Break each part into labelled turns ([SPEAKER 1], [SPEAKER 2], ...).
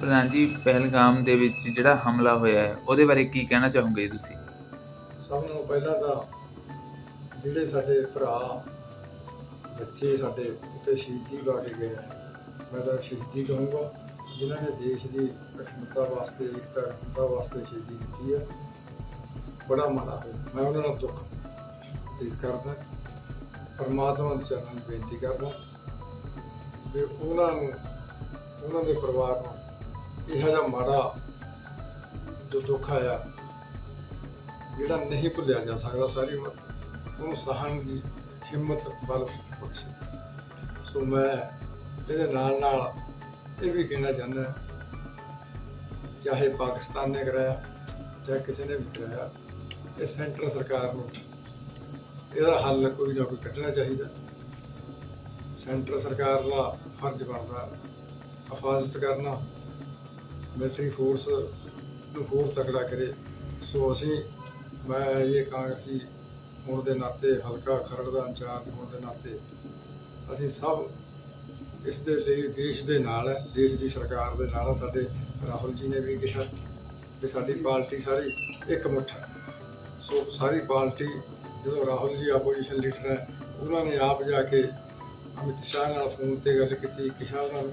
[SPEAKER 1] ਪ੍ਰਧਾਨ ਜੀ, ਪਹਿਲਗਾਮ ਦੇ ਵਿੱਚ ਜਿਹੜਾ ਹਮਲਾ ਹੋਇਆ ਹੈ, ਉਹਦੇ ਬਾਰੇ ਕੀ ਕਹਿਣਾ ਚਾਹੋਗੇ ਤੁਸੀਂ?
[SPEAKER 2] ਸਭ ਨੂੰ ਪਹਿਲਾਂ ਤਾਂ ਜਿਹੜੇ ਸਾਡੇ ਭਰਾ, ਬੱਚੇ ਸਾਡੇ ਉੱਤੇ ਸ਼ਹੀਦੀ ਪਾ ਕੇ ਗਏ ਮੈਂ ਤਾਂ ਸ਼ਹੀਦੀ ਕਹੂੰਗਾ, ਜਿਨ੍ਹਾਂ ਨੇ ਦੇਸ਼ ਦੀ ਅਖੰਡਤਾ ਵਾਸਤੇ, ਏਕਤਾ ਅਖੰਡਤਾ ਵਾਸਤੇ ਸ਼ਹੀਦੀ ਦਿੱਤੀ ਹੈ ਬੜਾ ਮਾੜਾ ਹੋਇਆ। ਮੈਂ ਉਹਨਾਂ ਦਾ ਦੁੱਖ ਤੇ ਕਰਦਾ, ਪਰਮਾਤਮਾ ਦੇ ਚਰਨਾਂ 'ਚ ਬੇਨਤੀ ਕਰਦਾ, ਵੀ ਉਹਨਾਂ ਨੂੰ, ਉਹਨਾਂ ਦੇ ਪਰਿਵਾਰ ਨੂੰ ਇਹੋ ਜਿਹਾ ਮਾੜਾ ਜੋ ਦੁੱਖ ਆਇਆ, ਜਿਹੜਾ ਨਹੀਂ ਭੁੱਲਿਆ ਜਾ ਸਕਦਾ, ਸਾਰੀ ਉਮਰ ਉਹਨੂੰ ਸਹਨ ਦੀ ਹਿੰਮਤ ਬਲ ਬਖਸ਼ੇ। ਸੋ ਮੈਂ ਇਹਦੇ ਨਾਲ ਨਾਲ ਇਹ ਵੀ ਕਹਿਣਾ ਚਾਹੁੰਦਾ ਚਾਹੇ ਪਾਕਿਸਤਾਨ ਨੇ ਕਰਾਇਆ, ਚਾਹੇ ਕਿਸੇ ਨੇ ਵੀ ਕਰਾਇਆ, ਇਹ ਸੈਂਟਰ ਸਰਕਾਰ ਨੂੰ ਇਹਦਾ ਹੱਲ ਕੋਈ ਨਾ ਕੋਈ ਕੱਢਣਾ ਚਾਹੀਦਾ। ਸੈਂਟਰ ਸਰਕਾਰ ਦਾ ਫਰਜ਼ ਬਣਦਾ, ਹਿਫਾਜ਼ਤ ਕਰਨਾ ਮਿਲਟਰੀ ਫੋਰਸ ਨੂੰ ਹੋਰ ਤਕੜਾ ਕਰੇ। ਸੋ ਅਸੀਂ, ਮੈਂ ਇਹ ਕਾਂਗਰਸੀ ਹੋਣ ਦੇ ਨਾਤੇ ਹਲਕਾ ਖਰੜ ਦਾ ਇੰਚਾਰਜ ਹੋਣ ਦੇ ਨਾਤੇ ਅਸੀਂ ਸਭ ਇਸ ਦੇ ਲਈ ਦੇਸ਼ ਦੇ ਨਾਲ ਹੈ ਦੇਸ਼ ਦੀ ਸਰਕਾਰ ਦੇ ਨਾਲ ਹੈ ਸਾਡੇ ਰਾਹੁਲ ਜੀ ਨੇ ਵੀ ਕਿਹਾ ਕਿ ਸਾਡੀ ਪਾਰਟੀ ਸਾਰੀ ਇੱਕ ਮੁੱਠ ਹੈ। ਸੋ ਸਾਰੀ ਪਾਰਟੀ, ਜਦੋਂ ਰਾਹੁਲ ਜੀ ਆਪੋਜੀਸ਼ਨ ਲੀਡਰ ਹੈ, ਉਹਨਾਂ ਨੇ ਆਪ ਜਾ ਕੇ ਅਮਿਤ ਸ਼ਾਹ ਨਾਲ ਫੋਨ ਤੇ ਗੱਲ ਕੀਤੀ, ਕਿਹਾ ਉਹਨਾਂ ਨੂੰ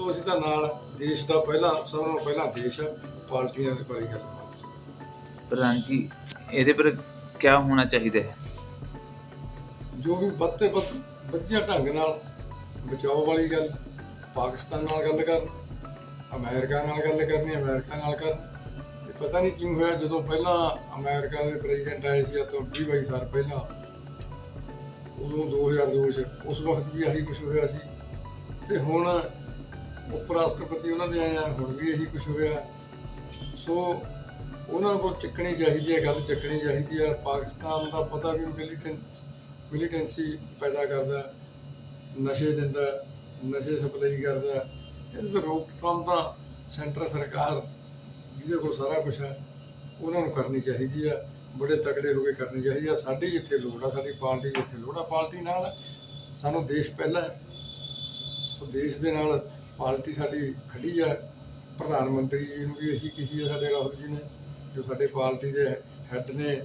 [SPEAKER 2] ਸੋ ਅਸੀਂ ਤਾਂ ਨਾਲ ਦੇਸ਼ ਦਾ ਪਹਿਲਾ ਸਭ ਨਾਲੋਂ ਪਹਿਲਾਂ ਦੇਸ਼ ਪਾਰਟੀਆਂ ਦੀ ਬੜੀ ਗੱਲ।
[SPEAKER 1] ਪ੍ਰਧਾਨ ਜੀ ਇਹਦੇ ਪਰ ਕੀ ਹੋਣਾ ਚਾਹੀਦਾ ਹੈ?
[SPEAKER 2] ਜੋ ਵੀ ਵੱਧ ਤੇ ਵੱਧ ਵਧੀਆ ਢੰਗ ਨਾਲ ਬਚਾਓ ਵਾਲੀ ਗੱਲ ਪਾਕਿਸਤਾਨ ਨਾਲ ਗੱਲ ਕਰਨ ਅਮਰੀਕਾ ਨਾਲ ਗੱਲ ਕਰਨੀ ਅਮਰੀਕਾ ਨਾਲ ਕਰਨ। ਤੇ ਪਤਾ ਨਹੀਂ ਕਿਉਂ ਹੋਇਆ ਜਦੋਂ ਪਹਿਲਾਂ ਅਮਰੀਕਾ ਦੇ ਪ੍ਰੈਜ਼ੀਡੈਂਟ ਆਏ ਸੀ ਤੋਂ 20 22 ਸਾਲ ਪਹਿਲਾਂ। ਉਦੋਂ 2002 ਚ ਉਸ ਵਕਤ ਵੀ ਆਹੀ ਕੁਝ ਹੋਇਆ ਸੀ। ਤੇ ਹੁਣ ਉਪ ਰਾਸ਼ਟਰਪਤੀ ਉਹਨਾਂ ਦੇ ਆਏ ਆ, ਹੁਣ ਵੀ ਇਹੀ ਕੁਝ ਹੋਇਆ। ਸੋ ਉਹਨਾਂ ਕੋਲ ਚੱਕਣੀ ਚਾਹੀਦੀ ਹੈ, ਗੱਲ ਚੱਕਣੀ ਚਾਹੀਦੀ ਹੈ। ਪਾਕਿਸਤਾਨ ਦਾ ਪਤਾ ਵੀ ਮਿਲੀਟੈਂਟ ਮਿਲੀਟੈਂਸੀ ਪੈਦਾ ਕਰਦਾ ਨਸ਼ੇ ਦਿੰਦਾ ਨਸ਼ੇ ਸਪਲਾਈ ਕਰਦਾ ਇਹਦੇ ਰੋਕਥਾਮ ਤਾਂ ਸੈਂਟਰ ਸਰਕਾਰ, ਜਿਹਦੇ ਕੋਲ ਸਾਰਾ ਕੁਝ ਹੈ, ਉਹਨਾਂ ਨੂੰ ਕਰਨੀ ਚਾਹੀਦੀ ਆ ਬੜੇ ਤਕੜੇ ਹੋ ਕੇ ਕਰਨੀ ਚਾਹੀਦੀ ਆ ਸਾਡੀ ਜਿੱਥੇ ਲੋੜ ਆ, ਸਾਡੀ ਪਾਰਟੀ ਜਿੱਥੇ ਲੋੜ ਆ, ਪਾਰਟੀ ਨਾਲ ਸਾਨੂੰ ਦੇਸ਼ ਪਹਿਲਾਂ ਸੋ ਦੇਸ਼ ਦੇ ਨਾਲ ਪਾਰਟੀ ਸਾਡੀ ਖੜੀ ਹੈ ਪ੍ਰਧਾਨ ਮੰਤਰੀ ਜੀ ਨੂੰ ਵੀ ਅਸੀਂ ਕਹੀ ਹੈ ਸਾਡੇ ਰਾਹੁਲ ਜੀ ਨੇ, ਜੋ ਸਾਡੇ ਪਾਰਟੀ ਦੇ ਹੈੱਡ ਨੇ,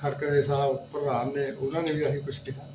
[SPEAKER 2] ਖਰਕਰੇ ਸਾਹਿਬ, ਪ੍ਰਧਾਨ ਨੇ, ਉਹਨਾਂ ਨੇ ਵੀ ਅਸੀਂ ਕੁਝ ਕਿਹਾ।